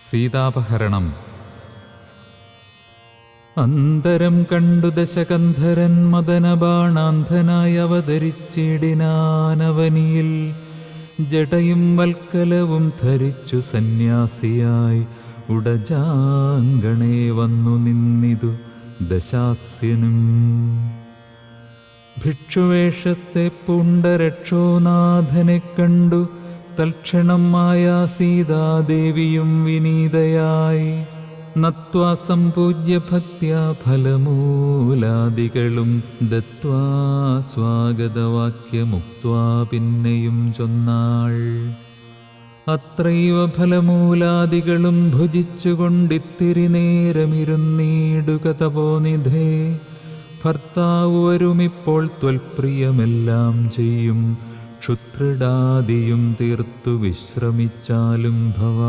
സീതാപഹരണം. അന്തരം കണ്ടു ദശകന്ധരൻ മദനബാണാന്ധനായി അവതരിച്ചിടിനാനവനിയിൽ ജടയും വൽക്കലവും ധരിച്ചു സന്യാസിയായി ഉടജാങ്കണേ വന്നു നിന്നിതു ദശാസ്യനും. ഭിക്ഷുവേഷത്തെ പുണ്ടരക്ഷോനാഥനെ കണ്ടു തൽക്ഷണം മായാ സീതാദേവിയും വിനീതയായി. നത്വാ സംപൂജ്യ ഭക്തിയാ ഫലമൂലാദികളും ദത്വാ സ്വാഗതവാക്യമുക്വാ പിന്നെയും ചൊന്നാൾ. അത്രൈവ ഫലമൂലാദികളും ഭുജിച്ചുകൊണ്ടിത്തിരി നേരമിരുന്നീടുക തപോനിധേ. ഭർത്താവ് വരുമിപ്പോൾ ത്വൽപ്രിയമെല്ലാം ചെയ്യും. ക്ഷുത്രിടാദിയും തീർത്തു വിശ്രമിച്ചാലും ഭവാ